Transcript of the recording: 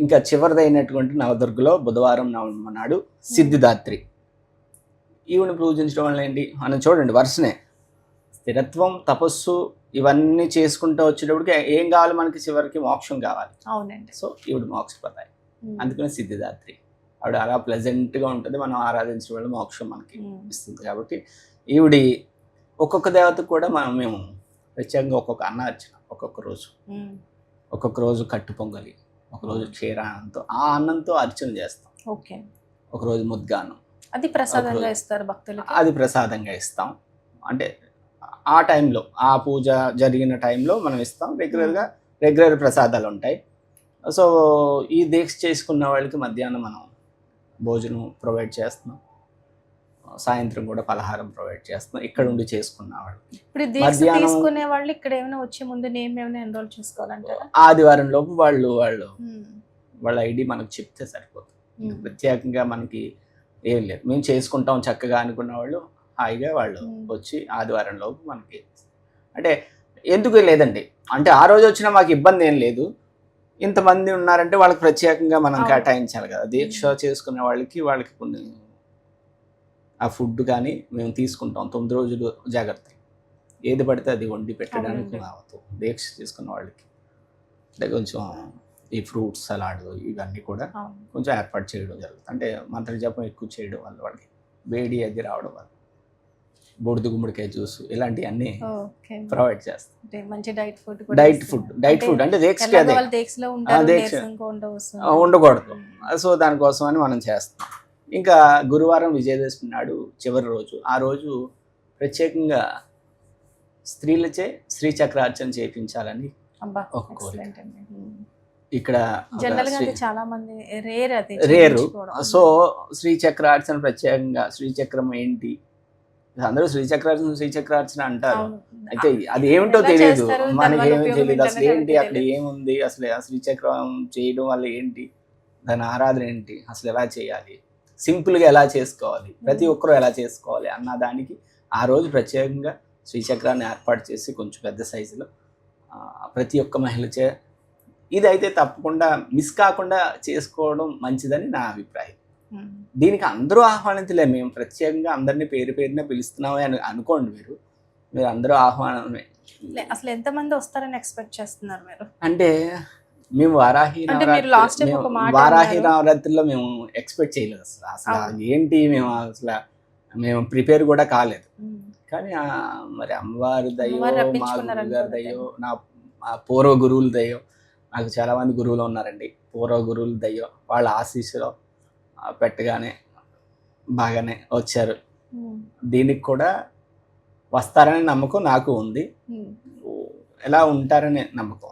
ఇంకా చివరిదైనటువంటి నవదుర్గలో బుధవారం నవమ నాడు సిద్ధిదాత్రి. ఈవిని పూజించడం వల్ల ఏంటి? మనం చూడండి వరుసనే. స్థిరత్వం తపస్సు ఇవన్నీ చేసుకుంటూ వచ్చేటప్పటికి ఏం కావాలి మనకి? చివరికి మోక్షం కావాలి. అవునండి. సో ఈవిడ మోక్షపతాయి. అందుకని సిద్ధిదాత్రి. ఆవిడ అలా ప్లెజెంట్గా ఉంటుంది. మనం ఆరాధించడం వల్ల మోక్షం మనకి. ఇస్తుంది కాబట్టి ఈవిడి ఒక్కొక్క దేవతకు కూడా మనం మేము ప్రత్యేకంగా ఒక్కొక్క అన్న అర్చన ఒక్కొక్క రోజు. ఒక్కొక్క రోజు కట్టు పొంగలి ఒకరోజు క్షీరాన్నంతో ఆ అన్నంతో అర్చన చేస్తాం. ఓకే. ఒకరోజు ముద్గానం అది ప్రసాదంగా. ఇస్తారు భక్తులకి? అది ప్రసాదంగా ఇస్తాం. అంటే ఆ టైంలో ఆ పూజ జరిగిన టైంలో మనం ఇస్తాం. రెగ్యులర్గా రెగ్యులర్ ప్రసాదాలు ఉంటాయి. సో ఈ దీక్ష చేసుకున్న వాళ్ళకి మధ్యాహ్నం మనం భోజనం ప్రొవైడ్ చేస్తున్నాం. సాయంత్రం కూడా పలహారం ప్రొవైడ్ చేస్తున్నాం ఇక్కడ ఉండి చేసుకున్న వాళ్ళకి ఇప్పుడు ఈ దీక్ష మధ్యాహ్నం- తీసుకునే వాళ్ళు ఇక్కడ ఏమైనా వచ్చే ముందు నేమ్ ఏమైనా ఎన్రోల్ చేసుకోవాలంటారా? ఆదివారం లోపు వాళ్ళు వాళ్ళు. వాళ్ళ ఐడి మనకు చెప్తే సరిపోతుంది. ప్రత్యేకంగా మనకి ఏం లేదు. మేము చేసుకుంటాం చక్కగా అనుకున్న వాళ్ళు హాయిగా వాళ్ళు. వచ్చి ఆదివారం లోపు మనకి అంటే ఎందుకు లేదండి? అంటే ఆ రోజు వచ్చినా మాకు ఇబ్బంది ఏం లేదు. ఇంతమంది ఉన్నారంటే వాళ్ళకి ప్రత్యేకంగా మనం. కేటాయించాలి కదా. దీక్ష చేసుకునే వాళ్ళకి వాళ్ళకి కొన్ని ఆ ఫుడ్ కానీ మేము తీసుకుంటాం. తొమ్మిది రోజులు జాగ్రత్త. ఏది పడితే అది వండి పెట్టడానికి. అవుతుంది దీక్ష తీసుకున్న వాళ్ళకి. అంటే కొంచెం ఈ ఫ్రూట్స్ సలాడ్ ఇవన్నీ కూడా. కొంచెం ఏర్పాటు చేయడం జరుగుతుంది. అంటే మంత్ర జపం ఎక్కువ చేయడం వల్ల వాళ్ళకి వేడి అది రావడం వల్ల. బొడిద గుమ్మడికాయ జ్యూస్ ఇలాంటివన్నీ ప్రొవైడ్ చేస్తాం. మంచి diet food diet food diet food అంటే దీక్షకి అదే. దీక్ష. ఉండకూడదు. సో దానికోసం అని మనం చేస్తాం. ఇంకా గురువారం విజయదశమి నాడు చివరి రోజు. ఆ రోజు ప్రత్యేకంగా స్త్రీలచే శ్రీచక్రార్చన చేయించాలని ఒక కోరిక. ఇక్కడ చాలా మంది రేర్ అది రేరు. సో శ్రీచక్రార్చన ప్రత్యేకంగా శ్రీచక్రం ఏంటి? అందరూ శ్రీచక్రార్చన శ్రీచక్రార్చన అంటారు. అయితే అది ఏమిటో తెలియదు మనకి ఏమీ తెలియదు అసలు ఏంటి? అక్కడ. ఏముంది? అసలు శ్రీచక్రం చేయడం వల్ల ఏంటి? దాని ఆరాధన ఏంటి? అసలు ఎలా చేయాలి? సింపుల్గా ఎలా చేసుకోవాలి? ప్రతి మ్మ్. ఒక్కరూ ఎలా చేసుకోవాలి అన్న దానికి ఆ రోజు ప్రత్యేకంగా శ్రీచక్రాన్ని ఏర్పాటు చేసి కొంచెం పెద్ద సైజులో ప్రతి ఒక్క మహిళ చే ఇదైతే తప్పకుండా మిస్ కాకుండా చేసుకోవడం మంచిదని నా అభిప్రాయం. ఉమ్. దీనికి అందరూ ఆహ్వానితులే. మేము ప్రత్యేకంగా అందరినీ పేరు పేరున పిలుస్తున్నామే అని అనుకోండి మీరు. మీరు అందరూ ఆహ్వానమే. అసలు ఎంత మంది వస్తారని ఎక్స్పెక్ట్ చేస్తున్నారు మీరు? అంటే మేము వారాహి నవరాత్రి- వారాహి. నవరాత్రిలో మేము ఎక్స్పెక్ట్ చేయలేదు అసలు అసలు. ఏంటి మేము అసలు మేము ప్రిపేర్ కూడా కాలేదు. కానీ మరి అమ్మవారి దయో అమ్మవారు మా రప్పించుకున్నారు గురుగారి అనుకోండి. దయో నా పూర్వ గురువుల దయో నాకు చాలా మంది గురువులు ఉన్నారండి పూర్వ గురువుల దయో వాళ్ళ ఆశీస్సులో పెట్టగానే బాగానే వచ్చారు. దీనికి కూడా వస్తారనే నమ్మకం నాకు ఉంది. ఎలా ఉంటారనే నమ్మకం